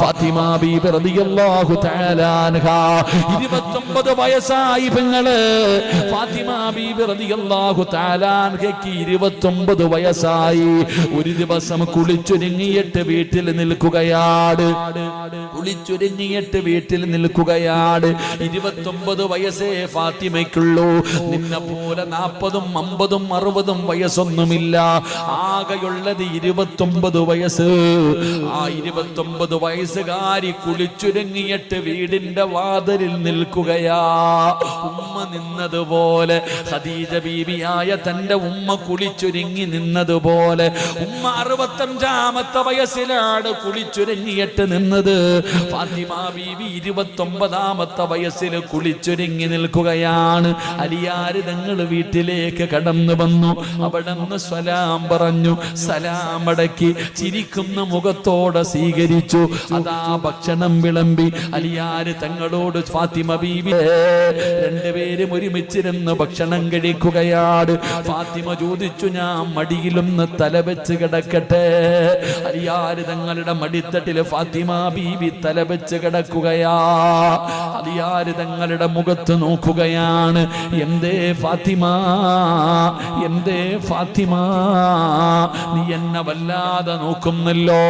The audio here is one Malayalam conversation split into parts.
ഫാത്തിമ ബീബി റളിയല്ലാഹു തആല അൻഹ. 29 വയസ്സായി പെങ്ങൾ. ഫാത്തിമ ബീബി റളിയല്ലാഹു തആല അൻഹയ്ക്ക് 29 വയസ്സായി. ഒരു ദിവസം കുളിച്ചൊരുങ്ങിയിട്ട് വീട്ടിൽ നിൽക്കുകയാണ്. കുളിച്ചൊരുങ്ങിയിട്ട് വീട്ടിൽ നിൽക്കുകയാണ്. ഇരുപത്തൊമ്പത് വയസ്സേ ഫാത്തിമയ്ക്കുള്ളൂ. നിന്നെ പോലെ നാൽപ്പതും അമ്പതും അറുപതും വയസ്സൊന്നുമില്ല. ആകെയുള്ളത് ഇരുപത്തൊമ്പത് വയസ്സ്. ആ ഇരുപത്തൊമ്പത് വയസ്സുകാരി കുളിച്ചുരുങ്ങിയിട്ട് വീടിന്റെ വാതിലിൽ നിൽക്കുകയാ. ഉമ്മ നിന്നതുപോലെ ഖദീജ ബീബിയായ തന്റെ ഉമ്മ കുളിച്ചൊരുങ്ങി നിന്നതുപോലെ ഉമ്മ അറുപത്തഞ്ചാമത്തെ വയസ്സിലാണ് കുളിച്ചൊരുങ്ങിയിട്ട് നിന്നത്. ഫാത്തിമ ബീബി ഇരുപത്തൊമ്പതാമത്തെ വയസ്സിൽ കുളിച്ചൊരുങ്ങി നിൽക്കുകയാണ്. അലിയാര് തങ്ങൾ വീട്ടിലേക്ക് കടന്നു വന്നു. അവിടെ നിന്ന് സ്വലാം പറഞ്ഞു സലാം അടക്കി. ചിരിക്കുന്ന മുഖത്തോടെ സ്വീകരിച്ചു. അതാ ഭക്ഷണം വിളമ്പി അലിയാര് തങ്ങളോട് ഫാത്തിമ ബീവി. രണ്ടുപേരും ഒരുമിച്ചിരുന്ന് ഭക്ഷണം കഴിക്കുകയാണ്. ഫാത്തിമ ചോദിച്ചു ഞാൻ മടിയിലൊന്ന് തലവെച്ച് കിടക്കട്ടെ. അലിയാര് തങ്ങളുടെ മടിത്തട്ടിൽ ഫാത്തിമ ബീവി തലവെച്ച് കിടക്കുകയാ. അലിയാര് തങ്ങളുടെ മുഖത്ത് നോക്കുകയാണ്. എന്തേ ഫാത്തിമ? എന്തേ ഫാത്തിമ? നീ എന്നെ വല്ലാതെ നോക്കുന്നല്ലോ.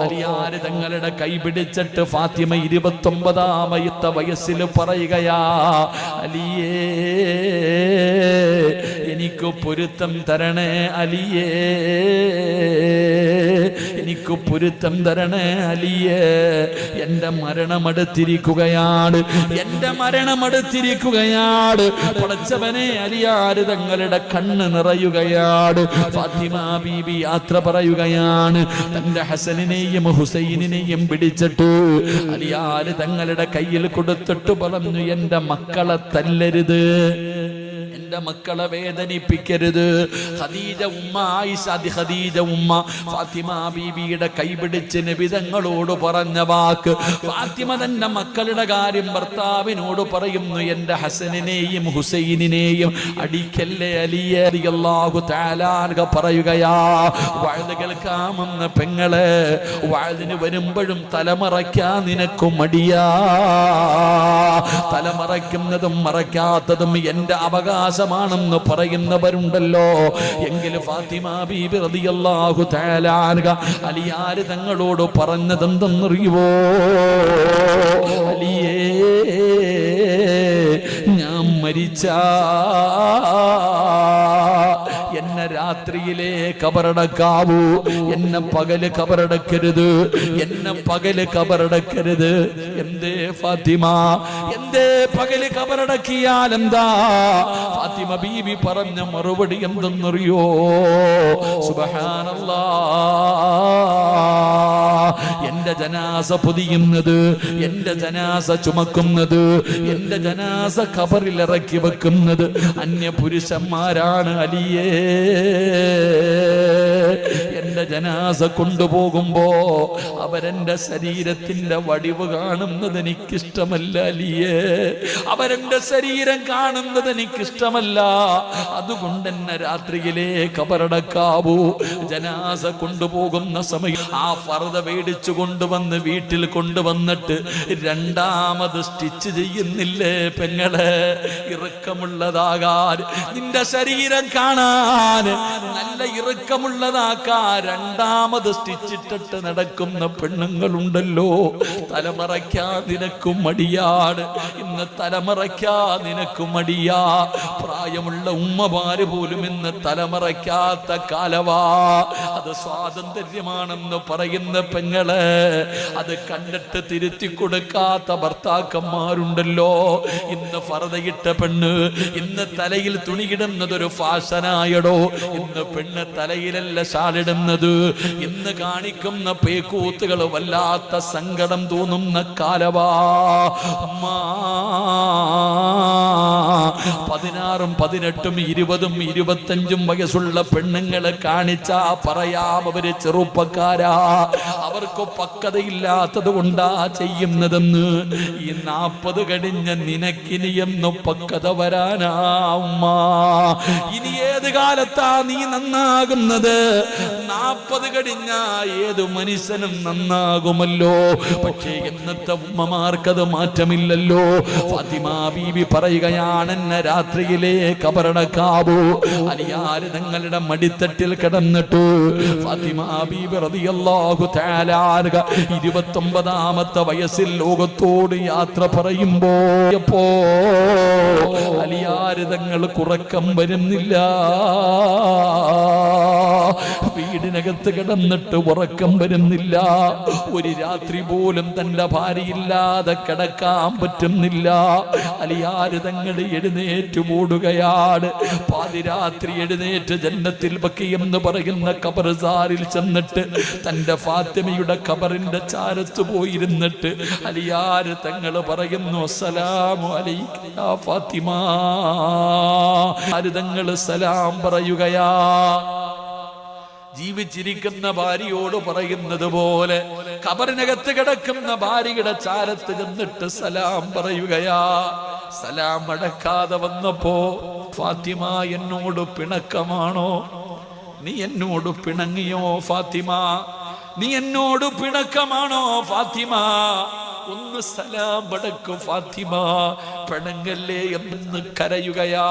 അലിയാര് തങ്ങളുടെ കൈ പിടിച്ചിട്ട് ഫാത്തിമ ഇരുപത്തൊമ്പതാമയത്തെ വയസ്സിൽ പറയുകയാ അലിയേ എനിക്ക് പൊരുത്തം തരണേ അലിയേ. എനിക്ക് പൊരുത്തം തരണേ അലിയേ. എന്റെ മരണമടുത്തിരിക്കുകയാണ്. എന്റെ മരണമടുത്തിരിക്കുകയാണ്. പടച്ചവനെ അലിയാര് തങ്ങളുടെ കണ്ണ് നിറയുകയാണ്. ഫാത്തിമ ബീബി യാത്ര പറയുകയാണ്. തന്റെ ഹസനിനെയും ഹുസൈനിനെയും പിടിച്ചിട്ട് അലിയാര് തങ്ങളുടെ കയ്യിൽ കൊടുത്തിട്ട് പറഞ്ഞു എന്റെ മക്കളെ തല്ലരുത്. എന്റെ മക്കളെ വേദനിപ്പിക്കരുത്. ഖദീജ ഉമ്മ ആയിഷ അതി ഖദീജ ഉമ്മ ഫാത്തിമ ബീബിയുടെ കൈപിടിച്ച് നബിതങ്ങളോട് പറഞ്ഞ വാക്ക്. ഫാത്തിമ തന്റെ മക്കളുടെ കാര്യം ഭർത്താവിനോട് പറയുന്നു. എന്റെ ഹസനിനെയും ഹുസൈനിനെയും അടിക്കല്ലേ അലിയെ അള്ളാഹു താലാർഗ പറയുകയാ. വാഴ് കേൾക്കാമെന്ന പെങ്ങളെ വാഴിന് വരുമ്പോഴും തലമറയ്ക്കാ നിനക്കും മടിയാ. തലമറയ്ക്കുന്നതും മറയ്ക്കാത്തതും എന്റെ അവകാശമാണെന്ന് പറയുന്നവരുണ്ടല്ലോ. എങ്കിലും ഫാത്തിമ ബീബി റളിയല്ലാഹു തആല അൻഹ അലിയാര് തങ്ങളോട് പറഞ്ഞതെന്തെന്നറിയുവോ? അലിയേ ഞാൻ മരിച്ച എന്നെ രാത്രിയിലെ കബറടക്കാവൂ. എന്നെ പകൽ കബറടക്കരുത്. എന്നെ പകൽ കബറടക്കരുത്. എന്തേ ഫാത്തിമ? എന്തേ പകൽ കബറടക്കിയാൽ എന്താ? ഫാത്തിമ ബീവി പറഞ്ഞ മറുപടി എന്തെന്നറിയോ? സുബഹാനല്ലാ ജനാസ പൊതിയുന്നത് എന്റെ ജനാസ ചുമക്കുന്നത് എന്റെ ജനാസ കബറിൽ ഇറക്കി വെക്കുന്നത് അന്യ പുരുഷന്മാരാണ് അലിയേ. എന്റെ ജനാസ കൊണ്ടുപോകുമ്പോ അവരെന്റെ ശരീരത്തിന്റെ വടിവ് കാണുന്നത് എനിക്കിഷ്ടമല്ല അലിയേ. അവരെന്റെ ശരീരം കാണുന്നത് എനിക്കിഷ്ടമല്ല. അതുകൊണ്ട് എന്നെ രാത്രിയിലെ കബറടക്കാവൂ ജനാസ കൊണ്ടുപോകുന്ന സമയം ആ ഫർദ മേടിച്ചു കൊണ്ടുവന്ന് വീട്ടിൽ കൊണ്ടുവന്നിട്ട് രണ്ടാമത് സ്റ്റിച്ച് ചെയ്യുന്നില്ലേ പെങ്ങളെ? ഇറുക്കമുള്ളതാകാൻ നിന്റെ ശരീരം കാണാൻ നല്ല ഇറുക്കമുള്ളതാക്കാൻ രണ്ടാമത് സ്റ്റിച്ചിട്ടിട്ട് നടക്കുന്ന പെണ്ണുങ്ങളുണ്ടല്ലോ. തലമറയ്ക്കാ നിനക്കും മടിയാണ്. ഇന്ന് തലമറയ്ക്കാ നിനക്കും മടിയാ. പ്രായമുള്ള ഉമ്മമാര് പോലും ഇന്ന് തലമറയ്ക്കാത്ത കാലവാ. അത് സ്വാതന്ത്ര്യമാണെന്ന് പറയുന്ന പെങ്ങൾ അത് കണ്ടിട്ട് തിരുത്തി കൊടുക്കാത്ത ഭർത്താക്കന്മാരുണ്ടല്ലോ. ഇന്ന് ഫറതയിട്ട പെണ്ണ് ഇന്ന് തലയിൽ തുണിയിടുന്നതൊരു ഫാഷനായടോ. ഇന്ന് പെണ്ണ് തലയിലല്ല ഷാളിടുന്നത് ഇന്ന് കാണിക്കുന്ന പേക്കൂത്തുകൾ വല്ലാത്ത സങ്കടം തോന്നുന്ന കാലവാ. പതിനാറും പതിനെട്ടും ഇരുപതും ഇരുപത്തഞ്ചും വയസ്സുള്ള പെണ്ണുങ്ങളെ കാണിച്ചാ പറയാം അവർ ചെറുപ്പക്കാരാ. അവർക്ക് പക്വതയില്ലാത്തത് കൊണ്ടാ ചെയ്യുന്നതെന്ന്. ഈ നാപ്പത് കഴിഞ്ഞ നിനക്കിനി എന്ന് പക്വത വരാനാ ഇനി ഏത് കാലത്താ നീ നന്നാകുന്നത്? നാപ്പത് കഴിഞ്ഞ ഏത് മനുഷ്യനും നന്നാകുമല്ലോ. പക്ഷേ ഇന്നത്തെ ഉമ്മമാർക്കത് മാറ്റമില്ലല്ലോ. ഫാത്തിമ ബീവി പറയുകയാണ് എന്നെ രാത്രിയിലെ കബറടക്കാവൂ അലിയാര് നിങ്ങളുടെ മടിത്തട്ടിൽ കിടന്നിട്ട് ഇരുപത്തൊമ്പതാമത്തെ വയസ്സിൽ ലോകത്തോട് യാത്ര പറയുമ്പോ എപ്പോ അലിയാരിതങ്ങൾ കുറക്കം വരുന്നില്ല. വീടിനകത്ത് കിടന്നിട്ട് ഉറക്കം വരുന്നില്ല. ഒരു രാത്രി പോലും തന്റെ ഭാര്യയില്ലാതെ കിടക്കാൻ പറ്റുന്നില്ല. അലിയാര് തങ്ങൾ എഴുന്നേറ്റ് മൂടുകയാണ്. പാതിരാത്രി എഴുന്നേറ്റ് ജന്നത്തിൽ എന്ന് പറയുന്ന കബർസാറിൽ ചെന്നിട്ട് തന്റെ ഫാത്തിമയുടെ കബറിന്റെ ചാരത്ത് പോയിരുന്നിട്ട് അലിയാര് തങ്ങൾ പറയുന്നു സലാമു അലൈക യാ ഫാത്തിമ. ആര് തങ്ങൾ സലാം പറയുകയാ. ജീവിച്ചിരിക്കുന്ന ഭാര്യയോട് പറയുന്നത് പോലെ കബറിനകത്ത് കിടക്കുന്ന ഭാര്യയുടെ ചാരത്ത് ചെന്നിട്ട് സലാം പറയുകയാ. സലാം അടക്കാതെ വന്നപ്പോ ഫാത്തിമ എന്നോട് പിണക്കമാണോ? നീ എന്നോട് പിണങ്ങിയോ ഫാത്തിമ? നീ എന്നോട് പിണക്കമാണോ ഫാത്തിമ? ഒന്ന് സലാം അടക്കും ഫാത്തിമ പിണങ്ങല്ലേ എന്ന് കരയുകയാ.